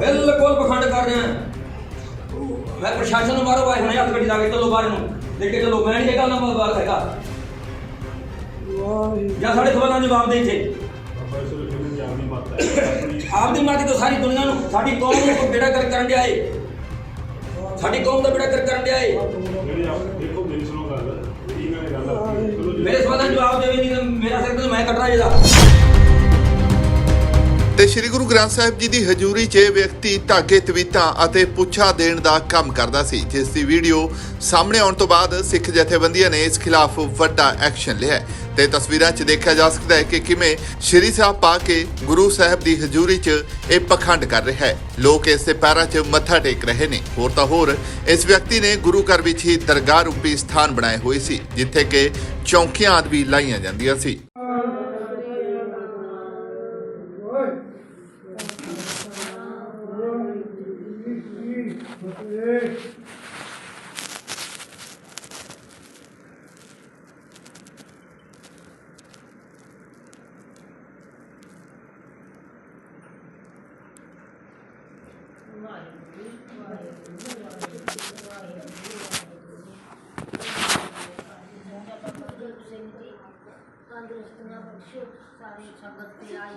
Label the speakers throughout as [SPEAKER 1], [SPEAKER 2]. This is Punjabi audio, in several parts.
[SPEAKER 1] ਬਿਲਕੁਲ ਪਖੰਡ ਕਰ ਰਿਹਾ ਮੈਂ ਪ੍ਰਸ਼ਾਸਨ ਨੂੰ ਮਾਰੋ ਬਾਈ ਹੁਣੇ ਹੱਥ ਗੱਡੀ ਲਾ ਕੇ ਚਲੋ ਬਾਹਰ ਨੂੰ ਲੈ ਕੇ ਚਲੋ, ਮੈਂ ਨਹੀਂ ਇਹ ਗੱਲ ਨਾ ਬਾਤ ਹੈਗਾ। ਜਾਂ ਸਾਡੇ ਸਵਾਲਾਂ ਦੇ ਜਵਾਬ ਦੇ ਇੱਥੇ। ਆਪਦੀ ਮਾਤੀ ਤੋਂ ਸਾਰੀ ਦੁਨੀਆ ਨੂੰ, ਸਾਡੀ ਕੌਮ ਨੂੰ ਬੇੜਾ ਕਰ ਕਰਨ ਡਿਆ ਏ। ਸਾਡੀ ਕੌਮ ਦਾ ਬੇੜਾ ਕਰ ਕਰਨ ਡਿਆ ਏ। ਮੇਰੇ ਸਵਾਲਾਂ ਦੇ ਜਵਾਬ ਦੇਵੇ ਨਹੀਂ ਤਾਂ ਮੇਰਾ ਸਿਰ ਤੇ ਮੈਂ ਕੱਟਣਾ ਇਹਦਾ
[SPEAKER 2] ਤੇ ਸ੍ਰੀ ਗੁਰੂ ਗ੍ਰੰਥ ਸਾਹਿਬ ਜੀ ਦੀ ਹਜ਼ੂਰੀ 'ਚ ਇਹ ਵਿਅਕਤੀ ਧਾਗੇ, ਤਵੀਤਾਂ ਅਤੇ ਪੁੱਛਾ ਦੇਣ ਦਾ ਕੰਮ ਕਰਦਾ ਸੀ, ਜਿਸ ਦੀ ਵੀਡੀਓ ਸਾਹਮਣੇ ਆਉਣ ਤੋਂ ਬਾਅਦ ਸਿੱਖ ਜਥੇਬੰਦੀਆਂ ਨੇ ਇਸ ਖਿਲਾਫ ਵੱਡਾ ਐਕਸ਼ਨ ਲਿਆ ਤੇ ਤਸਵੀਰਾਂ 'ਚ ਦੇਖਿਆ ਜਾ ਸਕਦਾ ਹੈ ਕਿ ਕਿਵੇਂ ਸ਼੍ਰੀ ਸਾਹਿਬ ਪਾ ਕੇ ਗੁਰੂ ਸਾਹਿਬ ਦੀ ਹਜ਼ੂਰੀ 'ਚ ਇਹ ਪਖੰਡ ਕਰ ਰਿਹਾ ਹੈ। ਲੋਕ ਇਸ ਦੇ ਪੈਰਾਂ 'ਚ ਮੱਥਾ ਟੇਕ ਰਹੇ ਨੇ। ਹੋਰ ਤਾਂ ਹੋਰ, ਇਸ ਵਿਅਕਤੀ ਨੇ ਗੁਰੂ ਘਰ ਵਿੱਚ ਹੀ ਦਰਗਾਹ ਰੂਪੀ ਸਥਾਨ ਬਣਾਏ ਹੋਏ ਸੀ, ਜਿੱਥੇ ਕਿ ਚੌਂਕੀਆਂ ਆਦਿ ਵੀ ਲਾਈਆਂ ਜਾਂਦੀਆਂ ਸੀ।
[SPEAKER 3] ਤੰਦਰੁਸਤੀਆਂ ਬਖਸ਼ੋ ਸਾਰੇ ਸੰਗਤ ਤੇ ਆਈ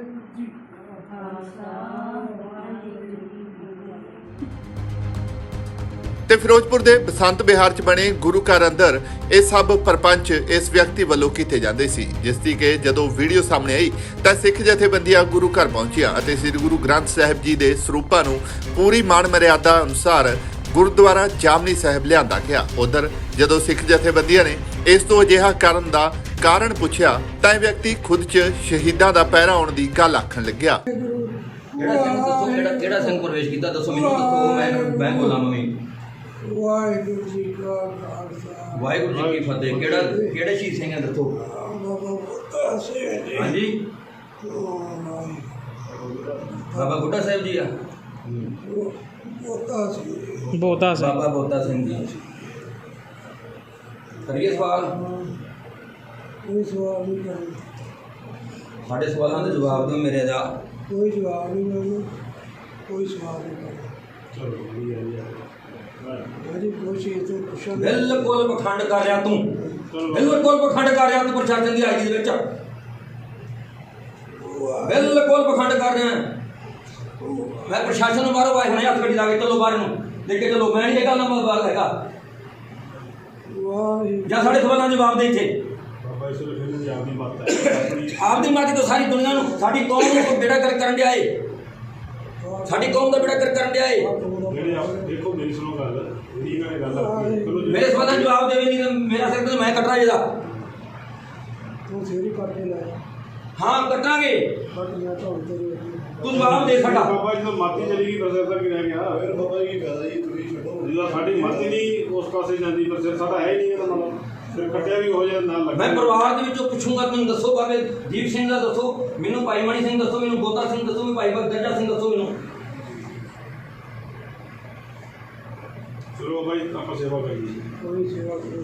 [SPEAKER 2] ਤੇ ਫਿਰੋਜ਼ਪੁਰ ਦੇ ਬਸੰਤ ਬਿਹਾਰ 'ਚ ਬਣੇ ਗੁਰੂ ਘਰ ਅੰਦਰ ਇਹ ਸਭ ਪਰਪੰਚ ਇਸ ਵਿਅਕਤੀ ਵੱਲੋਂ ਕੀਤੇ ਜਾਂਦੇ ਸੀ, ਜਿਸ ਦੀ ਕਿ ਜਦੋਂ ਵੀਡੀਓ ਸਾਹਮਣੇ ਆਈ ਤਾਂ ਸਿੱਖ ਜਥੇਬੰਦੀਆਂ ਗੁਰੂ ਘਰ ਪਹੁੰਚੀਆਂ ਅਤੇ ਸ੍ਰੀ ਗੁਰੂ ਗ੍ਰੰਥ ਸਾਹਿਬ ਜੀ ਦੇ ਸਰੂਪਾਂ ਨੂੰ ਪੂਰੀ ਮਾਣ ਮਰਿਆਦਾ ਅਨੁਸਾਰ ਗੁਰਦੁਆਰਾ ਜਾਮਨੀ ਸਾਹਿਬ ਲਿਆਂਦਾ ਗਿਆ। ਉਧਰ ਜਦੋਂ ਸਿੱਖ ਜਥੇਬੰਦੀਆਂ ਨੇ ਇਸ ਤੋਂ ਅਜਿਹਾ ਕਰਨ ਦਾ ਕਾਰਨ ਪੁੱਛਿਆ ਤਾਂ ਇਹ ਵਿਅਕਤੀ ਖੁਦ 'ਚ ਸ਼ਹੀਦਾਂ ਦਾ ਪਹਿਰਾ ਆਉਣ ਦੀ ਗੱਲ ਆਖਣ ਲੱਗਿਆ।
[SPEAKER 1] ਕਿਹੜਾ ਸਿੰਘ ਦੱਸੋ ਕਿਹੜਾ ਕਿਹੜਾ ਸਿੰਘ ਪ੍ਰਵੇਸ਼ ਕੀਤਾ, ਦੱਸੋ ਮੈਨੂੰ ਦੱਸੋ ਮੈਂ ਮੈਂ ਬੋਲਾਂ ਮੰਮੀ
[SPEAKER 4] ਵਾਹਿਗੁਰੂ ਜੀ ਕਾ ਖਾਲਸਾ।
[SPEAKER 1] ਵਾਹਿਗੁਰੂ ਜੀ ਕੀ ਫਤਿਹ। ਕਿਹੜਾ ਕਿਹੜੇ ਸ਼ਹੀਦ ਸਿੰਘ ਹੈ ਦੱਸੋ
[SPEAKER 4] ਬਾਬਾ ਬੁੱਢਾ ਸਿੰਘ ਜੀ।
[SPEAKER 1] ਹਾਂਜੀ। ਬਾਬਾ ਬੁੱਢਾ ਸਾਹਿਬ ਜੀ ਆ?
[SPEAKER 4] ਬੋਤਾ ਸੀ।
[SPEAKER 5] ਬਹੁਤਾ ਸਾ।
[SPEAKER 1] ਬਾਬਾ ਬੋਤਾ ਸਿੰਘ ਜੀ। ਕਰੀਏ ਸਵਾਲ?
[SPEAKER 4] ਕੋਈ ਸਵਾਲ ਨਹੀਂ ਕਰਨਾ।
[SPEAKER 1] ਸਾਡੇ ਸਵਾਲਾਂ ਦੇ ਜਵਾਬ ਦਿਓ ਮੇਰੇ ਦਾ।
[SPEAKER 4] ਕੋਈ ਜਵਾਬ ਨਹੀਂ ਮੈਨੂੰ ਕੋਈ ਸਵਾਲ ਨਹੀਂ ਚੀਜ਼ ਤੋਂ ਪੁੱਛਣ
[SPEAKER 1] ਬਿਲਕੁਲ ਪਖੰਡ ਕਰ ਰਿਹਾ ਤੂੰ। ਬਿਲਕੁਲ ਪਖੰਡ ਕਰ ਰਿਹਾ ਤੂੰ ਪ੍ਰਸ਼ਾਸਨ ਦੀ ਆਈ ਦੇ ਵਿੱਚ। ਬਿਲਕੁਲ ਪਖੰਡ ਕਰ ਰਿਹਾ। ਮੈਂ ਪ੍ਰਸ਼ਾਸਨ ਨੂੰ ਮਾਰੋ ਬਾਈ ਹੁਣੇ ਹੱਥ ਗੱਡੀ ਲਾ ਕੇ ਚਲੋ ਬਾਹਰ ਨੂੰ। ਲੈ ਕੇ ਚਲੋ ਮੈਂ ਨਹੀਂ ਇਹ ਗੱਲ ਨਾ ਬਾਤ ਹੈਗਾ।
[SPEAKER 4] ਵਾਹਿਗੁਰੂ।
[SPEAKER 1] ਜਾਂ ਸਾਡੇ ਸਵਾਲਾਂ ਦੇ ਜਵਾਬ ਦੇ ਇੱਥੇ। ਆਪਦੀ ਮਾਤੀ ਤੋਂ ਸਾਰੀ ਦੁਨੀਆ ਨੂੰ ਸਾਡੀ ਕੌਮ ਨੂੰ ਬੇੜਾ ਕਰ ਕਰਨ ਡਿਆ ਏ। ਸਾਡੀ ਕੌਮ ਦਾ ਬੇੜਾ ਕਰ ਕਰਨ ਡਿਆ ਏ।
[SPEAKER 6] ਜਿਹੜੀ ਗੱਲ ਚਲੋ ਜੀ।
[SPEAKER 1] ਮੇਰੇ ਸਵਾਲਾਂ ਦੇ ਜਵਾਬ ਦੇਵੇ ਨਹੀਂ ਤਾਂ ਮੇਰਾ ਸਿਰ ਤੇ ਮੈਂ ਕੱਟਣਾ ਇਹਦਾ।
[SPEAKER 4] ਤੂੰ ਸੇਰੀ ਕੱਟ ਕੇ ਲਾਇਆ
[SPEAKER 1] ਹਾਂ ਕੱਟਾਂਗੇ।
[SPEAKER 4] ਬਟ ਮੈਂ ਤਾਂ ਹੁਣ ਤੇਰੀ
[SPEAKER 1] ਤੂੰ ਜਵਾਬ ਦੇ ਸਾਡਾ।
[SPEAKER 6] ਬਾਬਾ ਜੀ ਤੋਂ ਮਾਤੀ ਚਲੀ ਗਈ ਐਸਾ ਕੀ ਰਹਿ ਗਿਆ? ਫਿਰ ਬਾਬਾ ਜੀ ਕੀ ਫਾਇਦਾ ਜੀ? ਤੁਸੀਂ ਛੱਡੋ। ਜਦੋਂ ਸਾਡੀ ਮਾਤੀ ਨਹੀਂ ਉਸ ਪਾਸੇ ਜਾਂਦੀ ਪਰ ਸਿਰ ਸਾਡਾ ਹੈ ਹੀ ਨਹੀਂ ਇਹਦਾ ਮਤਲਬ ਫਿਰ ਕੱਟਿਆ ਵੀ ਹੋ ਜਾਏ ਨਾਲ
[SPEAKER 1] ਮੈਂ ਪਰਿਵਾਰ ਦੇ ਵਿੱਚੋਂ ਪੁੱਛੂੰਗਾ ਮੈਨੂੰ ਦੱਸੋ ਬਾਬੇ। ਦੀਪ ਸਿੰਘ ਦਾ ਦੱਸੋ। ਮੈਨੂੰ ਭਾਈ ਮਣੀ ਸਿੰਘ ਦੱਸੋ ਮੈਨੂੰ ਬੋਤਾ ਸਿੰਘ ਦੱਸੋ ਮੈਨੂੰ ਭਾਈ ਬਗਦਰਜਾ ਸਿੰਘ ਦੱਸੋ ਮੈਨੂੰ।
[SPEAKER 6] ਚਲੋ ਬਾਬਾ ਜੀ ਆਪਾਂ ਸੇਵਾ ਕਰੀਏ
[SPEAKER 4] ਕੋਈ ਸੇਵਾ ਕਰੋ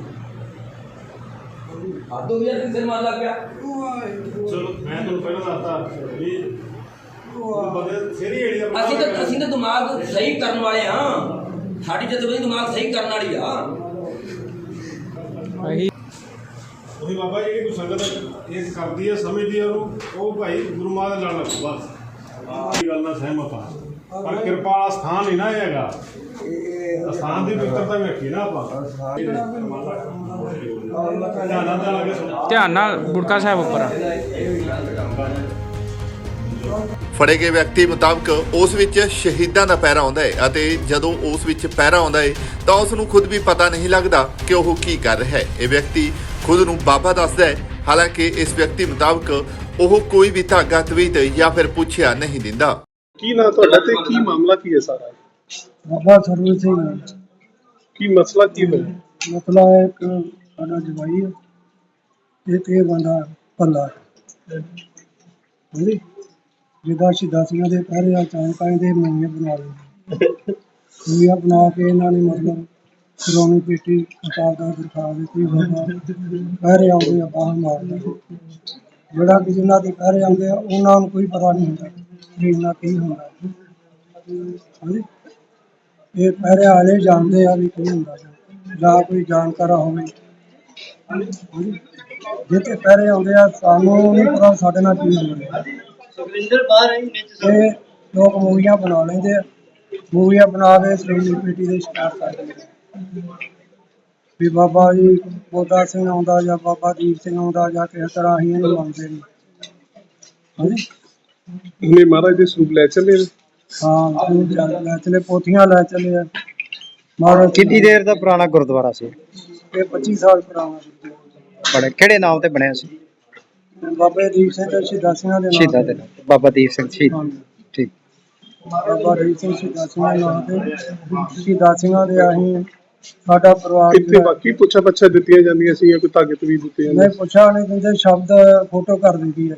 [SPEAKER 1] ਆਦੋ ਵੀ ਯਾਰ ਸਿਰ ਮਾਰ ਲੱਗ ਗਿਆ
[SPEAKER 4] ਵਾਹਿਗੁਰੂ
[SPEAKER 6] ਚਲੋ ਮੈਂ ਤੁਹਾਨੂੰ ਪਹਿਲਾਂ ਦੱਸਤਾ ਵੀ ਉਹ ਬੰਦੇ ਸਿਰੀ ਏੜੀ ਦਾ
[SPEAKER 1] ਅਸੀਂ ਤਾਂ ਅਸੀਂ ਤਾਂ ਦਿਮਾਗ ਸਹੀ ਕਰਨ ਵਾਲੇ ਹਾਂ ਸਾਡੀ ਜਥੇਬੰਦੀ ਦਿਮਾਗ ਸਹੀ ਕਰਨ ਵਾਲੀ ਆ
[SPEAKER 5] ਅਹੀ
[SPEAKER 6] ਉਹੀ ਬਾਬਾ ਜੀ ਜਿਹੜੀ ਕੋਈ ਸੰਗਤ ਇਹ ਕਰਦੀ ਹੈ ਸਮਝਦੀ ਹੈ ਉਹਨੂੰ ਉਹ ਭਾਈ ਗੁਰੂ ਮਾਂ ਦੇ ਨਾਲ ਲੱਗੋ ਬਸ ਇਹ ਗੱਲ ਨਾਲ ਸਹਿਮਤ ਆ ਪਰ ਕਿਰਪਾ ਵਾਲਾ ਸਥਾਨ ਨਹੀਂ ਨਾ ਇਹ ਹੈਗਾ। ਸਥਾਨ ਦੀ ਪਵਿੱਤਰਤਾ ਵੀ ਰੱਖੀ ਨਾ ਆਪਾਂ। ਧਿਆਨ ਨਾਲ ਧਿਆਨ
[SPEAKER 5] ਗੁਟਕਾ ਸਾਹਿਬ ਉੱਪਰ
[SPEAKER 2] ਫੜੇ ਗਏ ਵਿਅਕਤੀ ਮੁਤਾਬਕ ਉਸ ਵਿੱਚ ਸ਼ਹੀਦਾਂ ਦਾ ਪੈਰਾ ਆਉਂਦਾ ਹੈ ਅਤੇ ਜਦੋਂ ਉਸ ਵਿੱਚ ਪੈਰਾ ਆਉਂਦਾ ਹੈ ਤਾਂ ਉਸ ਨੂੰ ਖੁਦ ਵੀ ਪਤਾ ਨਹੀਂ ਲੱਗਦਾ ਕਿ ਉਹ ਕੀ ਕਰ ਰਿਹਾ ਹੈ। ਇਹ ਵਿਅਕਤੀ ਖੁਦ ਨੂੰ ਬਾਬਾ ਦੱਸਦਾ ਹੈ। ਹਾਲਾਂਕਿ ਇਸ ਵਿਅਕਤੀ ਮੁਤਾਬਕ ਉਹ ਕੋਈ ਵੀ ਧਾਗਾ ਤਵੀਤ ਜਾਂ ਫਿਰ ਪੁੱਛਿਆ ਨਹੀਂ ਦਿੰਦਾ।
[SPEAKER 5] ਕੀ ਨਾਂ ਤੁਹਾਡਾ ਤੇ ਕੀ ਮਾਮਲਾ ਕੀ ਹੈ ਸਾਰਾ?
[SPEAKER 4] ਬਾਬਾ ਸਰਵਨ ਸਿੰਘ।
[SPEAKER 5] ਕੀ ਮਸਲਾ ਕੀ ਹੋਇਆ?
[SPEAKER 4] ਮਸਲਾ ਹੈ ਇੱਕ ਸਾਡਾ ਜਵਾਈ ਹੈ। ਇੱਕ ਇਹ ਬੰਦਾ ਪੱਲਾ ਹਾਂਜੀ। ਜਿਹਦਾ ਸ਼ਿਦਾਸੀਆਂ ਦੇ ਪਹਿਰੇ ਆ ਚਾਹ ਕਾਇਦੇ ਮਹੀਨੇ ਬਣਾ ਲਏ ਮਹੀਨੇ ਬਣਾ ਕੇ ਇਹਨਾਂ ਨੇ ਮਤਲਬ ਸ਼੍ਰੋਮਣੀ ਪੇਟੀ ਅਕਾਲ ਦਾ ਦਿਖਾ ਦਿੱਤੀ ਬਾਬਾ ਪਹਿਰੇ ਆਉਂਦੇ ਆ ਬਾਹਰ ਮਾਰਦੇ ਜਿਹੜਾ ਕਿ ਜਿਨ੍ਹਾਂ ਦੇ ਪਹਿਰੇ ਆਉਂਦੇ ਆ ਉਹਨਾਂ ਨੂੰ ਕੋਈ ਪਤਾ ਨਹੀਂ ਹੁੰਦਾ। ਇਹਨਾਂ ਕੀ ਹੁੰਦਾ ਹਾਂਜੀ। ਇਹ ਪਹਿਰੇ ਵਾਲੇ ਜਾਣਦੇ ਆ ਵੀ ਕੀ ਹੁੰਦਾ ਜਾਂ। ਕੋਈ ਜਾਣਕਾਰ ਹੋਵੇ। ਜਿੱਥੇ ਪਹਿਰੇ ਆਉਂਦੇ ਆ ਸਾਨੂੰ ਨਹੀਂ ਪਤਾ ਸਾਡੇ ਨਾਲ ਕੀ ਹੋ ਰਿਹਾ ਸੁਖਵਿੰਦਰ ਬਾਹਰ ਇਹ ਲੋਕ ਮੂਵੀਆਂ ਬਣਾ ਲੈਂਦੇ ਆ। ਮੂਵੀਆਂ ਬਣਾ ਕੇ ਕਮੇਟੀ ਦੇ ਸ਼ਿਕਾਰ ਕਰ ਦਿੰਦੇ ਆ। ਵੀ ਬਾਬਾ ਜੀ ਬੋਦਾ ਸਿੰਘ ਆਉਂਦਾ ਜਾਂ ਬਾਬਾ ਦੀਪ ਸਿੰਘ ਆਉਂਦਾ ਜਾਂ ਕਿਸੇ ਤਰ੍ਹਾਂ ਅਸੀਂ ਇਹਨੂੰ ਮੰਨਦੇ ਨਹੀਂ ਹਾਂਜੀ।
[SPEAKER 5] ਉਹਨੇ ਮਹਾਰਾਜ ਦੇ ਸਰੂਪ ਲੈ ਚੱਲੇ ਨੇ।
[SPEAKER 4] ਹਾਂ ਉਹ ਚੱਲ ਲੈ ਚਲੇ ਪੋਥੀਆਂ ਲੈ ਚਲੇ ਆ ਮਹਾਰਾਜ
[SPEAKER 7] ਕਿੰਨੀ ਦੇਰ ਦਾ ਪੁਰਾਣਾ ਗੁਰਦੁਆਰਾ ਸੀ
[SPEAKER 4] ਇਹ 25 ਸਾਲ ਪੁਰਾਣਾ ਸੀ।
[SPEAKER 7] ਬੜੇ ਕਿਹੜੇ ਨਾਮ ਤੇ ਬਣਿਆ ਸੀ
[SPEAKER 4] ਬਾਬੇ ਦੀਪ ਸਿੰਘ ਤੇ ਸ਼ਹੀਦਾਂ ਦੇ ਨਾਮ
[SPEAKER 7] ਸ਼ਹੀਦਾਂ ਦੇ ਨਾਮ ਤੇ। ਬਾਬਾ ਦੀਪ ਸਿੰਘ ਸ਼ਹੀਦ
[SPEAKER 4] ਹਾਂਜੀ।
[SPEAKER 7] ਠੀਕ
[SPEAKER 4] ਬਾਬਾ ਦੀਪ ਸਿੰਘ ਸ਼ਹੀਦਾਂ ਦੇ ਨਾਮ ਤੇ ਸ਼ਹੀਦਾਂ ਦੇ ਅਸੀਂ ਸਾਡਾ ਪਰਿਵਾਰ
[SPEAKER 5] ਕਿੱਥੇ
[SPEAKER 4] ਜਿਹੜਾ-
[SPEAKER 5] ਬਾਕੀ ਪੁੱਛਾ ਪੱਛਾ ਦਿੱਤੀਆਂ ਜਾਂਦੀਆਂ ਸੀ ਜਾਂ ਕੋਈ ਧਾਗੇ ਤਵੀਤ ਦਿੱਤੇ ਜਾਂਦੇ
[SPEAKER 4] ਨਹੀਂ ਪੁੱਛਿਆ ਨਹੀਂ ਦਿੰਦੇ ਸ਼ਬਦ ਫੋਟੋ ਕਰ ਦਿੰਦੀ ਹੈ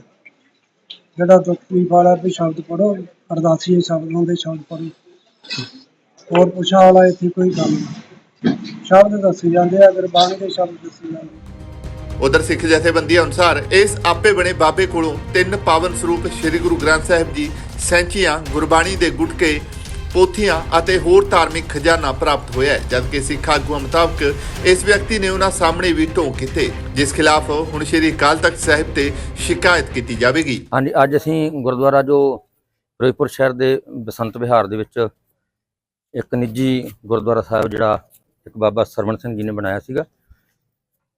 [SPEAKER 4] ਜਿਹੜਾ ਦੁੱਖ ਦੀ ਵਾਲਾ ਵੀ ਸ਼ਬਦ ਪੜੋ ਅਰਦਾਸੀ ਸ਼ਬਦ ਹੁੰਦੇ ਸ਼ਬਦ ਪੜੋ ਹੋਰ ਪੁੱਛਾ ਵਾਲਾ ਇੱਥੇ ਕੋਈ ਕੰਮ ਨਹੀਂ। ਸ਼ਬਦ ਦੱਸੇ ਜਾਂਦੇ ਆ, ਗੁਰਬਾਣੀ ਦੇ ਸ਼ਬਦ ਦੱਸੇ ਜਾਂਦੇ
[SPEAKER 2] ਉਧਰ ਸਿੱਖ ਜਥੇਬੰਦੀਆਂ ਅਨੁਸਾਰ ਇਸ ਆਪੇ ਬਣੇ ਬਾਬੇ ਕੋਲੋਂ ਤਿੰਨ ਪਾਵਨ ਸਰੂਪ ਸ੍ਰੀ ਗੁਰੂ ਗ੍ਰੰਥ ਸਾਹਿਬ ਜੀ ਸੈਂਚੀਆਂ ਗੁਰਬਾਣੀ ਦੇ ਗੁਟਕੇ ਪੋਥੀਆਂ ਅਤੇ ਹੋਰ ਧਾਰਮਿਕ ਖਜ਼ਾਨਾ ਪ੍ਰਾਪਤ ਹੋਇਆ ਹੈ, ਜਦਕਿ ਸਿੱਖ ਆਗੂਆਂ ਮੁਤਾਬਕ ਇਸ ਵਿਅਕਤੀ ਨੇ ਉਹਨਾਂ ਸਾਹਮਣੇ ਵੀ ਢੋਂਗ ਕੀਤੇ, ਜਿਸ ਖਿਲਾਫ ਹੁਣ ਸ੍ਰੀ ਅਕਾਲ ਤਖਤ ਸਾਹਿਬ ਤੇ ਸ਼ਿਕਾਇਤ ਕੀਤੀ ਜਾਵੇਗੀ।
[SPEAKER 1] ਹਾਂਜੀ, ਅੱਜ ਅਸੀਂ ਗੁਰਦੁਆਰਾ ਜੋ ਫਿਰੋਜ਼ਪੁਰ ਸ਼ਹਿਰ ਦੇ ਬਸੰਤ ਵਿਹਾਰ ਦੇ ਵਿੱਚ ਇੱਕ ਨਿੱਜੀ ਗੁਰਦੁਆਰਾ ਸਾਹਿਬ ਜਿਹੜਾ ਇੱਕ ਬਾਬਾ ਸਰਵਣ ਸਿੰਘ ਜੀ ਨੇ ਬਣਾਇਆ ਸੀਗਾ,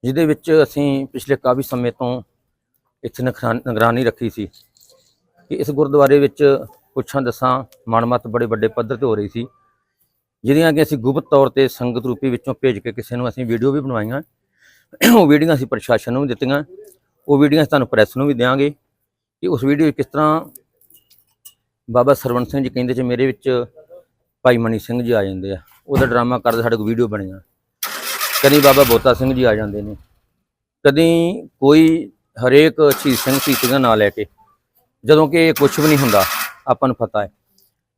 [SPEAKER 1] ਜਿਹਦੇ ਵਿੱਚ ਅਸੀਂ ਪਿਛਲੇ ਕਾਫੀ ਸਮੇਂ ਤੋਂ ਇੱਥੇ ਨਿਗਰਾਨ- ਨਿਗਰਾਨੀ ਰੱਖੀ ਸੀ ਕਿ ਇਸ ਗੁਰਦੁਆਰੇ ਵਿੱਚ ਪੁੱਛਾਂ, ਦਸਾਂ ਮਨਮਤ ਬੜੇ ਵੱਡੇ ਪੱਧਰ ਤੇ ਹੋ ਰਹੀ ਸੀ ਜਿਹਦੀਆਂ ਕਿ ਅਸੀਂ ਗੁਪਤ ਤੌਰ ਤੇ ਸੰਗਤ ਰੂਪੀ ਵਿੱਚੋਂ ਭੇਜ ਕੇ ਕਿਸੇ ਨੂੰ ਅਸੀਂ ਵੀਡੀਓ ਵੀ ਬਣਵਾਈਆਂ। ਉਹ ਵੀਡੀਓ ਅਸੀਂ ਪ੍ਰਸ਼ਾਸਨ ਨੂੰ ਵੀ ਦਿੱਤੀਆਂ, ਉਹ ਵੀਡੀਓ ਤੁਹਾਨੂੰ ਪ੍ਰੈਸ ਨੂੰ ਵੀ ਦਿਆਂਗੇ ਕਿ ਉਸ ਵੀਡੀਓ ਕਿਸ ਤਰ੍ਹਾਂ ਬਾਬਾ ਸਰਵਣ ਸਿੰਘ ਜੀ ਕਹਿੰਦੇ ਚ ਮੇਰੇ ਵਿੱਚ ਭਾਈ ਮਨੀ ਸਿੰਘ ਜੀ ਆ ਜਾਂਦੇ ਆ, ਉਹਦਾ ਡਰਾਮਾ ਕਰਦੇ ਸਾਡੇ ਕੋਲ ਵੀਡੀਓ ਬਣੀਆਂ। ਕਦੀ ਬਾਬਾ ਬੋਤਾ ਸਿੰਘ ਜੀ ਆ ਜਾਂਦੇ ਨੇ, ਕਦੀ ਕੋਈ ਹਰੇਕ ਸ਼ਹੀਦ ਸਿੰਘ ਸ਼ਹੀਦ ਦਾ ਨਾਂ ਲੈ ਕੇ, ਜਦੋਂ ਕਿ ਇਹ ਕੁਝ ਵੀ ਨਹੀਂ ਹੁੰਦਾ। ਆਪਾਂ ਨੂੰ ਪਤਾ ਹੈ।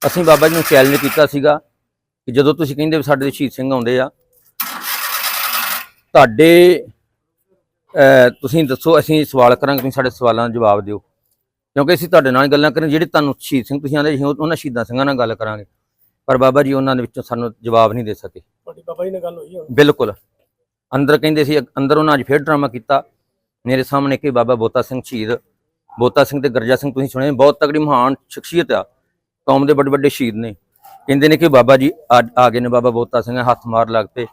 [SPEAKER 1] ਅਸੀਂ ਬਾਬਾ ਜੀ ਨੂੰ ਚੈਲੰਜ ਕੀਤਾ ਸੀਗਾ ਕਿ ਜਦੋਂ ਤੁਸੀਂ ਕਹਿੰਦੇ ਵੀ ਸਾਡੇ ਸ਼ਹੀਦ ਸਿੰਘ ਆਉਂਦੇ ਆ ਤੁਹਾਡੇ ਤੁਸੀਂ ਦੱਸੋ ਅਸੀਂ ਸਵਾਲ ਕਰਾਂਗੇ ਤੁਸੀਂ ਸਾਡੇ ਸਵਾਲਾਂ ਦਾ ਜਵਾਬ ਦਿਓ। ਕਿਉਂਕਿ ਅਸੀਂ ਤੁਹਾਡੇ ਨਾਲ ਗੱਲਾਂ ਕਰਾਂ ਜਿਹੜੇ ਤੁਹਾਨੂੰ ਸ਼ਹੀਦ ਸਿੰਘ ਤੁਸੀਂ ਆਂਦੇ ਉਹਨਾਂ ਸ਼ਹੀਦਾਂ ਸਿੰਘਾਂ ਨਾਲ ਗੱਲ ਕਰਾਂਗੇ। ਪਰ ਬਾਬਾ ਜੀ ਉਹਨਾਂ ਦੇ ਵਿੱਚੋਂ ਸਾਨੂੰ ਜਵਾਬ ਨਹੀਂ ਦੇ ਸਕੇ।
[SPEAKER 4] ਤੁਹਾਡੀ ਬਾਬਾ ਜੀ ਨਾਲ ਗੱਲ ਹੋਈ ਹੁਣ?
[SPEAKER 1] ਬਿਲਕੁਲ। ਅੰਦਰ ਕਹਿੰਦੇ ਸੀ ਅੰਦਰ ਉਹਨਾਂ ਅੱਜ ਫੇਰ ਡਰਾਮਾ ਕੀਤਾ। ਮੇਰੇ ਸਾਹਮਣੇ ਕਿ ਬਾਬਾ ਬੋਤਾ ਸਿੰਘ ਸ਼ਹੀਦ ਬੋਤਾ ਸਿੰਘ ਤੇ ਗਰਜਾ ਸਿੰਘ ਤੁਸੀਂ ਸੁਣੇ ਬਹੁਤ ਤਗੜੀ ਮਹਾਨ ਸ਼ਖਸੀਅਤ ਆ। ਕੌਮ ਦੇ ਵੱਡੇ ਵੱਡੇ ਸ਼ਹੀਦ ਨੇ। ਕਹਿੰਦੇ ਨੇ ਕਿ ਬਾਬਾ ਜੀ ਆ ਗਏ ਨੇ ਬਾਬਾ ਬੋਤਾ ਸਿੰਘ ਹੱਥ ਮਾਰ ਲੱਗ ਪਏ।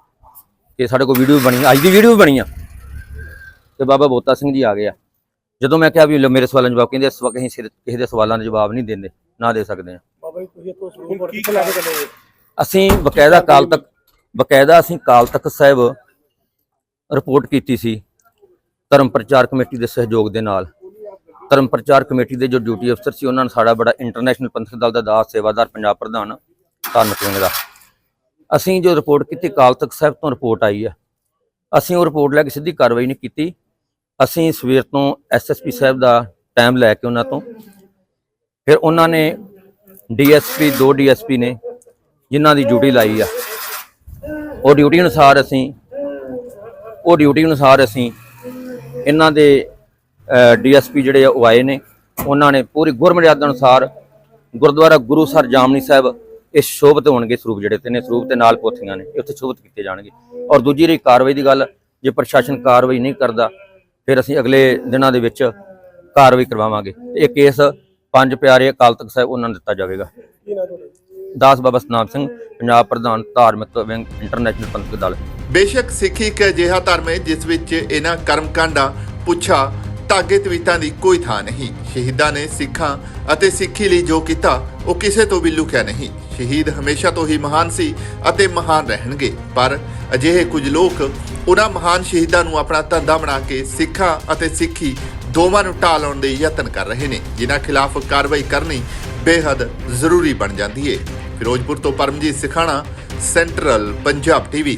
[SPEAKER 1] ਕਿ ਸਾਡੇ ਕੋਲ ਵੀਡੀਓ ਬਣੀ ਅੱਜ ਦੀ ਵੀਡੀਓ ਵੀ ਬਣੀ ਆ। ਤੇ ਬਾਬਾ ਬੋਤਾ ਸਿੰਘ ਜੀ ਆ ਗਏ ਆ। ਜਦੋਂ ਮੈਂ ਕਿਹਾ ਵੀ ਮੇਰੇ ਸਵਾਲਾਂ ਦਾ ਜਵਾਬ ਕਹਿੰਦੇ ਇਸ ਵਕਤ ਅਸੀਂ ਕਿਸੇ ਦੇ ਸਵਾਲਾਂ ਦਾ ਜਵਾਬ ਨਹੀਂ ਦਿੰਦੇ ਨਾ ਦੇ ਸਕਦੇ ਆ।
[SPEAKER 4] ਬਾਬਾ ਜੀ ਤੁਸੀਂ ਇੱਥੋਂ
[SPEAKER 5] ਹੁਣ ਕੀ ਕਰਾ ਕੇ ਚੱਲੇ?
[SPEAKER 1] ਅਸੀਂ ਬਕਾਇਦਾ ਕਾਲ ਤੱਕ ਬਕਾਇਦਾ ਅਸੀਂ ਕਾਲ ਤੱਕ ਸਾਹਿਬ ਰਿਪੋਰਟ ਕੀਤੀ ਸੀ ਧਰਮ ਪ੍ਰਚਾਰ ਕਮੇਟੀ ਦੇ ਸਹਿਯੋਗ ਦੇ ਨਾਲ। ਧਰਮ ਪ੍ਰਚਾਰ ਕਮੇਟੀ ਦੇ ਜੋ ਡਿਊਟੀ ਅਫਸਰ ਸੀ, ਉਹਨਾਂ ਨੇ ਸਾਡਾ ਬੜਾ ਇੰਟਰਨੈਸ਼ਨਲ ਪੰਥਕ ਦਲ ਦਾ ਦਾਸ, ਸੇਵਾਦਾਰ, ਪੰਜਾਬ ਪ੍ਰਧਾਨ ਧਾਰਮਿਕ ਵਿੰਗ ਦਾ। ਅਸੀਂ ਜੋ ਰਿਪੋਰਟ ਕੀਤੀ ਕਾਲ ਤੱਕ ਸਾਹਿਬ ਤੋਂ ਰਿਪੋਰਟ ਆਈ ਆ। ਅਸੀਂ ਉਹ ਰਿਪੋਰਟ ਲੈ ਕੇ ਸਿੱਧੀ ਕਾਰਵਾਈ ਨਹੀਂ ਕੀਤੀ। ਅਸੀਂ ਸਵੇਰ ਤੋਂ ਐਸਐਸਪੀ ਸਾਹਿਬ ਦਾ ਟਾਈਮ ਲੈ ਕੇ ਉਹਨਾਂ ਤੋਂ। ਫਿਰ ਉਹਨਾਂ ਨੇ ਡੀਐਸਪੀ ਦੋ ਡੀਐਸਪੀ ਨੇ ਜਿਨ੍ਹਾਂ ਦੀ ਡਿਊਟੀ ਲਾਈ ਆ। ਉਹ ਡਿਊਟੀ ਅਨੁਸਾਰ ਅਸੀਂ, ਉਹ ਡਿਊਟੀ ਅਨੁਸਾਰ ਅਸੀਂ ਇਹਨਾਂ ਦੇ ਡੀਐਸਪੀ ਜਿਹੜੇ ਆ ਉਹ ਆਏ ਨੇ। ਉਹਨਾਂ ਨੇ ਪੂਰੀ ਗੁਰਮਰਿਆਦਾ ਅਨੁਸਾਰ ਗੁਰਦੁਆਰਾ ਗੁਰੂਸਰ ਜਾਮਨੀ ਸਾਹਿਬ ਇਹ ਸ਼ੋਭਤ ਹੋਣਗੇ ਸਰੂਪ ਜਿਹੜੇ ਤੇ ਨੇ ਸਰੂਪ ਤੇ ਨਾਲ ਪੋਥੀਆਂ ਨੇ ਉੱਥੇ ਸ਼ੋਭਤ ਕੀਤੇ ਜਾਣਗੇ। ਔਰ ਦੂਜੀ ਰਹੀ ਕਾਰਵਾਈ ਦੀ ਗੱਲ ਜੇ ਪ੍ਰਸ਼ਾਸਨ ਕਾਰਵਾਈ ਨਹੀਂ ਕਰਦਾ ਫਿਰ ਅਸੀਂ ਅਗਲੇ ਦਿਨਾਂ ਦੇ ਵਿੱਚ ਕਾਰਵਾਈ ਕਰਵਾਵਾਂਗੇ। ਤੇ ਇਹ ਕੇਸ ਪੰਜ ਪਿਆਰੇ ਅਕਾਲ ਤਖਤ ਸਾਹਿਬ ਉਹਨਾਂ ਨੂੰ ਦਿੱਤਾ ਜਾਵੇਗਾ। ਦਾਸ ਬਾਬਾ ਸਤਨਾਮ ਸਿੰਘ ਪੰਜਾਬ ਪ੍ਰਧਾਨ ਧਾਰਮਿਕ ਵਿੰਗ ਇੰਟਰਨੈਸ਼ਨਲ ਪੰਥਕ ਦਲ।
[SPEAKER 2] ਬੇਸ਼ੱਕ ਸਿੱਖੀ ਇੱਕ ਅਜਿਹਾ ਧਰਮ ਹੈ ਜਿਸ ਵਿੱਚ ਇਹਨਾਂ ਕਰਮਕਾਂਡਾਂ ਪੁੱਛਾ ਧਾਗੇ ਤਵੀਤਾਂ ਦੀ ਕੋਈ ਥਾਂ ਨਹੀਂ। ਸ਼ਹੀਦਾਂ ਨੇ ਸਿੱਖਾਂ ਅਤੇ ਸਿੱਖੀ ਲਈ ਜੋ ਕੀਤਾ, ਉਹ ਕਿਸੇ ਤੋਂ ਵੀ ਲੁਕਿਆ ਨਹੀਂ। ਸ਼ਹੀਦ ਹਮੇਸ਼ਾ ਤੋਂ ਹੀ ਮਹਾਨ ਸੀ ਅਤੇ ਮਹਾਨ ਰਹਿਣਗੇ। ਪਰ ਅਜਿਹੇ ਕੁਝ ਲੋਕ ਉਹਨਾਂ ਮਹਾਨ ਸ਼ਹੀਦਾਂ ਨੂੰ ਆਪਣਾ ਧੰਦਾ ਬਣਾ ਕੇ ਸਿੱਖਾਂ ਅਤੇ ਸਿੱਖੀ ਦੋਵਾਂ ਨੂੰ ਢਾਹ ਲਾਉਣ ਦੇ ਯਤਨ ਕਰ ਰਹੇ ਨੇ, ਜਿਨ੍ਹਾਂ ਖਿਲਾਫ ਕਾਰਵਾਈ ਕਰਨੀ ਬੇਹੱਦ ਜ਼ਰੂਰੀ ਬਣ ਜਾਂਦੀ ਹੈ ਫਿਰੋਜ਼ਪੁਰ ਤੋਂ ਪਰਮਜੀਤ ਸਿਖਾਣਾ, ਸੈਂਟਰਲ ਪੰਜਾਬ ਟੀਵੀ।